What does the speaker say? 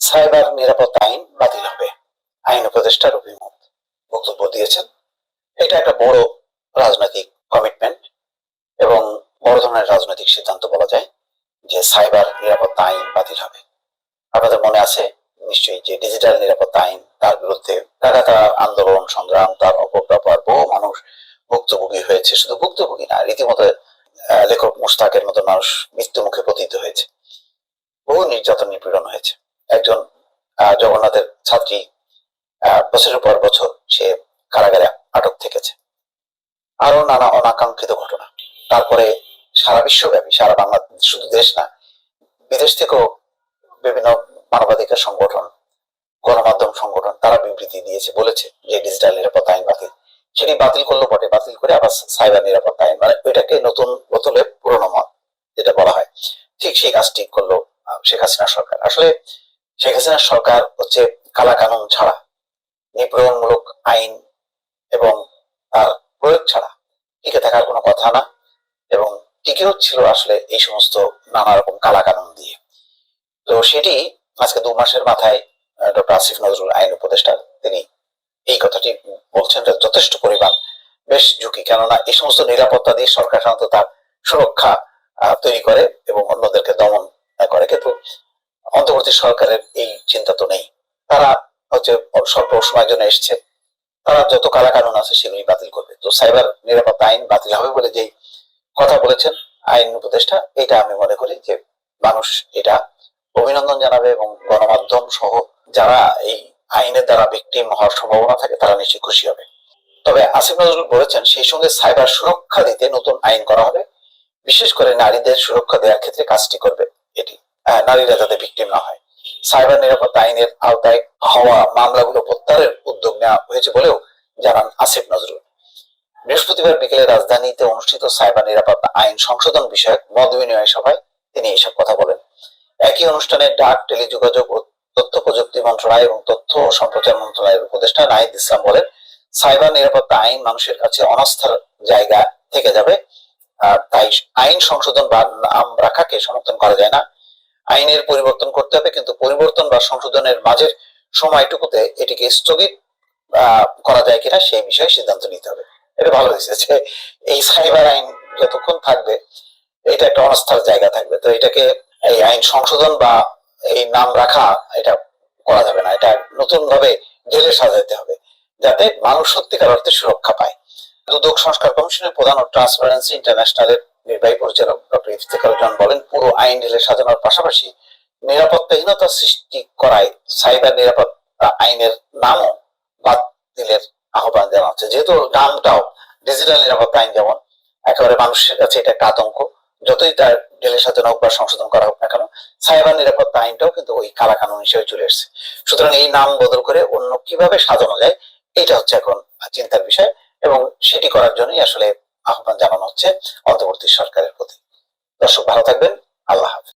Cyber নিরাপত্তা আইন বাতিল হবে। আইন উপদেষ্টার অভিমত বক্তব্য দিয়েছেন। এটা একটা বড় রাজনৈতিক কমিটমেন্ট এবং বড় ধরনের রাজনৈতিক সিদ্ধান্ত বলা যায় যে সাইবার নিরাপত্তা আইন বাতিল হবে। আপনাদের মনে আছে নিশ্চয়ই যে ডিজিটাল নিরাপত্তা আইন, তার বিরুদ্ধে লাগাতার আন্দোলন, সংগ্রাম, তার অপব্যবহার, বহু মানুষ ভুক্তভোগী হয়েছে। শুধু ভুক্তভোগী না, রীতিমতো লেখক মুস্তাকের মতো মানুষ মৃত্যু মুখে পতিত হয়েছে। বহু নির্যাতন নিপীড়ন হয়েছে। একজন জগন্নাথের ছাত্রী বছরের পর বছর সে কারাগারে আটক থেকেছে। আরও নানা অনাকাঙ্ক্ষিত ঘটনা। তারপরে সারা বিশ্বব্যাপী, সারা বাংলাদেশ শুধু দেশ না, বিদেশ থেকেও বিভিন্ন মানবাধিকার সংগঠন, গণমাধ্যম সংগঠন, তারা বিবৃতি দিয়েছে, বলেছে যে ডিজিটাল নিরাপত্তা আইন বাতিল। সেটি বাতিল করল বটে, বাতিল করে আবার সাইবার নিরাপত্তা আইন মানে ওইটাকে নতুন বোতলে পুরোনো মত, যেটা বলা হয়। ঠিক সেই কাজটি করল শেখ হাসিনা সরকার। আসলে শেখ হাসিনা সরকার হচ্ছে কালা কানুন ছাড়া, নিপীড়নমূলক আইন এবং তার প্রয়োগ ছাড়া। টিকে থাকার কোনো কথা না এবং টিকে হচ্ছিল আসলে এই সমস্ত নানা রকম কালা কানুন দিয়ে। তো সেটি আজকে দু মাসের মাথায় ডক্টর আসিফ নজরুল আইন উপদেষ্টা তিনি এই কথাটি বলছেন যে যথেষ্ট পরিমাণ বেশ ঝুঁকি। কেননা এই সমস্ত নিরাপত্তা দিয়ে সরকার সাধারণত তার সুরক্ষা তৈরি করে এবং অন্যদেরকে দমন করে। কিন্তু অন্তর্বর্তী সরকারের এই চিন্তা তো নেই। তারা হচ্ছে স্বল্প সময়ের জন্য এসছে। তারা যত কালা কানুন আছে সেগুলি বাতিল করবে। তো সাইবার নিরাপত্তা আইন বাতিল হবে বলে যেই কথা বলেছেন আইন উপদেষ্টা, এটা আমি মনে করি যে মানুষ এটা অভিনন্দন জানাবে এবং গণমাধ্যম সহ যারা এই আইনের দ্বারা ভিকটিম হওয়ার সম্ভাবনা থাকে, তারা নিশ্চয়ই খুশি হবে। তবে আসিফ নজরুল বলেছেন, সেই সঙ্গে সাইবার সুরক্ষা দিতে নতুন আইন করা হবে। বিশেষ করে নারীদের সুরক্ষা দেওয়ার ক্ষেত্রে কাজটি করবে এটি। নারীরা যাতে ভিকটিম না হয়। সাইবার নিরাপত্তা আইনের আওতায় হওয়া মামলাগুলো প্রত্যাহারের উদ্যোগ নেওয়া হয়েছে বলেও জানান আসিফ নজরুল। বৃহস্পতিবার বিকেলে রাজধানীতে অনুষ্ঠিত সাইবার নিরাপত্তা আইন সংশোধন বিষয়ক মত বিনিময় সভায় তিনি এসব কথা বলেন। একই অনুষ্ঠানে ডাক, টেলিযোগাযোগ ও তথ্য প্রযুক্তি মন্ত্রণালয় এবং তথ্য ও সম্প্রচার মন্ত্রণালয়ের উপদেষ্টা নাহিদ ইসলাম বলেন, সাইবার নিরাপত্তা আইন মানুষের কাছে অনাস্থার জায়গা থেকে যাবে। তাই আইন সংশোধন বা নাম রাখাকে সমর্থন করা যায় না। আইনের পরিবর্তন করতে হবে, কিন্তু পরিবর্তন বা সংশোধনের মাঝের সময়টুকুতে এটিকে স্থগিত করা যায় কিনা সেই বিষয়ে সিদ্ধান্ত নিতে হবে। এটা ভালো হয়েছে যে এই সাইবার আইন যতক্ষণ থাকবে, এটা একটা অনাস্থার জায়গা থাকবে। তো এটাকে এই আইন সংশোধন বা এই নাম রাখা, এটা করা যাবে না। এটা নতুন ভাবে ঢেলে সাজাতে হবে, যাতে মানুষ সত্যিকার অর্থে সুরক্ষা পায়। দুদক সংস্কার কমিশনের প্রধান ও ট্রান্সপারেন্সি ইন্টারন্যাশনালের নির্বাহী পরিচালক ডক্টর ইফতেখার জন বলেন পুরো আইন ঢেলে সাজানোর পাশাপাশি নিরাপত্তাহীনতা সৃষ্টি করায় সাইবার নিরাপত্তা আইনের নামও বাতিলের আহ্বান জানানো হচ্ছে যেহেতু নামটাও ডিজিটাল নিরাপত্তা আইন যেমন, একেবারে মানুষের কাছে এটা একটা আতঙ্ক। যতই তার ঢেলে সাজানো হোক বা সংশোধন করা হোক না কেন, সাইবার নিরাপত্তা আইনটাও কিন্তু ওই কালা কানুন হিসেবে চলে এসেছে। সুতরাং এই নাম বদল করে অন্য কীভাবে সাজানো যায়, এটা হচ্ছে এখন চিন্তার বিষয় এবং সেটি করার জন্যই আসলে আহ্বান জানানো হচ্ছে অন্তর্বর্তী সরকারের প্রতি। দর্শক, ভালো থাকবেন। আল্লাহ হাফেজ